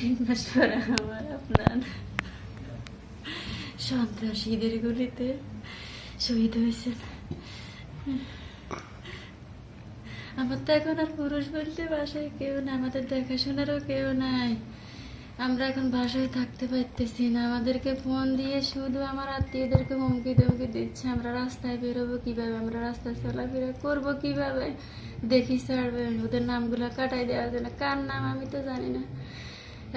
তিন মাস পরে আমার আপনার সন্ত্রাসীদের গুলিতে শহীদ হয়েছেন। আমার তো এখন আর পুরুষ বলতে বাসায় কেউ না। আমাদের দেখাশোনারও কেউ নাই। আমরা এখন বাসায় থাকতে পারতেছি না। আমাদেরকে ফোন দিয়ে শুধু আমার আত্মীয়দেরকে হুমকি ধমকি দিচ্ছে আমরা রাস্তায় বেরোবো কীভাবে আমরা রাস্তায় চলাফেরা করব কীভাবে? দেখি ছাড়বে ওদের নামগুলো কাটাই দেওয়া যায় না কার নাম? আমি তো জানি না।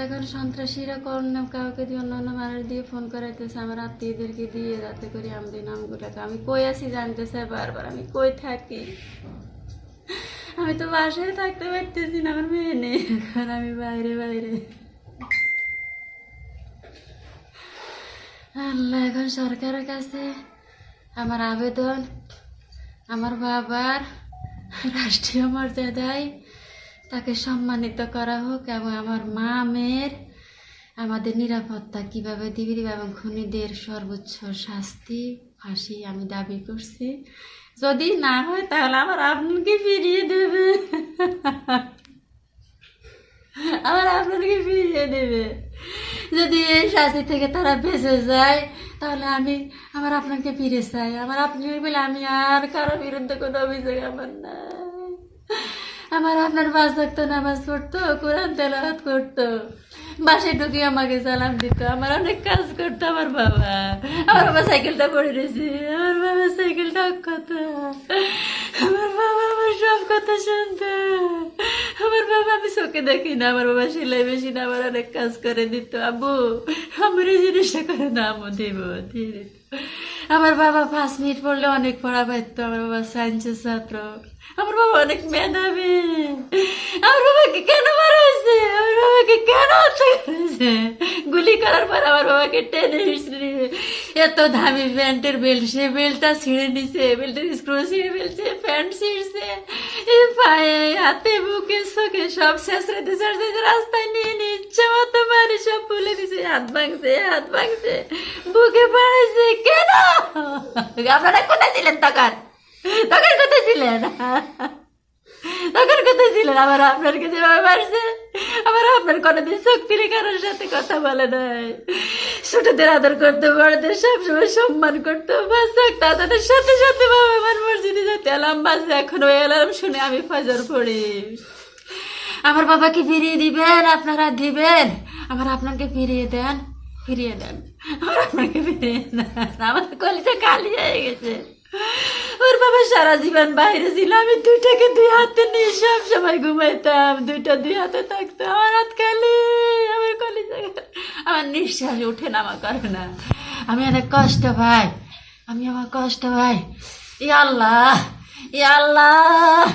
এখন সন্ত্রাসীরা কোন নাম কাউকে দিয়ে অন্য অন্য মানুষ দিয়ে ফোন করাইতেছে, আমার আত্মীয়দেরকে দিয়ে যাতে করে আমাদের নামগুলোকে আমি কই আছি জানতেছে বারবার, আমি কই থাকি? আমি তো বাসায় থাকতে পারতেছি না, আমার মেয়ে নেই। এখন আমি বাইরে বাইরে। আল্লাহ, এখন সরকারের কাছে আমার আবেদন, আমার বাবার রাষ্ট্রীয় মর্যাদায় তাকে সম্মানিত করা হোক এবং আমার মা, মেয়ের আমাদের নিরাপত্তা কীভাবে দিবি এবং খুনিদের সর্বোচ্চ শাস্তি, ফাঁসি আমি দাবি করছি। যদি না হয় তাহলে আমার আপনাকে ফিরিয়ে দেবে। আমার আপনাকে ফিরিয়ে দেবে। যদি এই শাস্তি থেকে তারা বেঁচে যায়, তাহলে আমি আমার আপনাকে ফিরে চাই। আমার আপনি বলে আমি আর কারও বিরুদ্ধে কোনো অভিযোগ আমার নাই। আমার আপনার পাঁচ ভক্ত নামাজ পড়তো, কোরআন তেলাওয়াত করতো। বাসে ঢুকে আমাকে সালাম দিত। আমার অনেক কাজ করতো আমার বাবা। আমার বাবা সাইকেলটা পড়ে রয়েছে। আমার বাবা সাইকেলটা অক্ষত আমার বাবা আমার সব কথা শুনতো। আমার বাবা আমি চোখে দেখি না, আমার বাবা সেলাই মেশিন আমার অনেক কাজ করে দিত। আবু আমার এই জিনিসটা করে না দিব, দিয়ে আমার বাবা পাঁচ মিনিট পড়লে অনেক পড়া পাইতো। আমার বাবা সায়েন্সের ছাত্র। আমার বাবা অনেক মেধাবী। বাবাকে কেন মারা হয়েছে আমার বাবাকে কেন হত্যা গুলি করার পর আমার বাবাকে টেনে এত দামি প্যান্টের বেল্ট, সে বেল্টটা ছিঁড়ে নিছে, বেল্টের স্ক্রু ছিঁড়ে ফেলছে, প্যান্ট ছিঁড়ছে। পায়ে, হাতে, বুকে, চোখে সব শেষ রেতে ছেড়ে রাস্তায় নিয়ে নিয়ে ইচ্ছে মতো মারি সব ফুলে দিছে হাত ভাঙছে হাত ভাঙছে। বুকে পাড়াইছে কেন? আপনারা কোথায় ছিলেন তখন? তখন কোথায় ছিলেন? তখন কোথায় ছিলেন আবার আপনারকে যেভাবে মারছে আবার আপনার কোনোদিন শক্তির কারোর সাথে কথা বলে নাই ছোটদের আদর করতে বড়দের সবসময় সম্মান করতো বাস থাকতো তাদের সাথে সাথে বাবা আমার মসজিদে যেতে এলাম বাসে এখন ওই অ্যালার্ম শুনে আমি ফজর পড়ি আমার বাবাকে ফিরিয়ে দিবেন আপনারা দিবেন আমার আপনাকে ফিরিয়ে দেন ফিরিয়ে দেন আমার আপনাকে ফিরিয়ে দেন আমার কলিজা খালি হয়ে গেছে বাবা, সারা জীবন বাইরে ছিল আমি দুইটাকে দুই হাতে নিয়ে সব সময় ঘুমাইতাম। দুইটা দুই হাতে থাকতো। আমার হাত খালি, আমার কলিজা। আমার নিঃশ্বাস উঠে নামা করে না। আমি অনেক কষ্ট ভাই আমি আমার কষ্ট ভাই ই আল্লাহ ই আল্লাহ।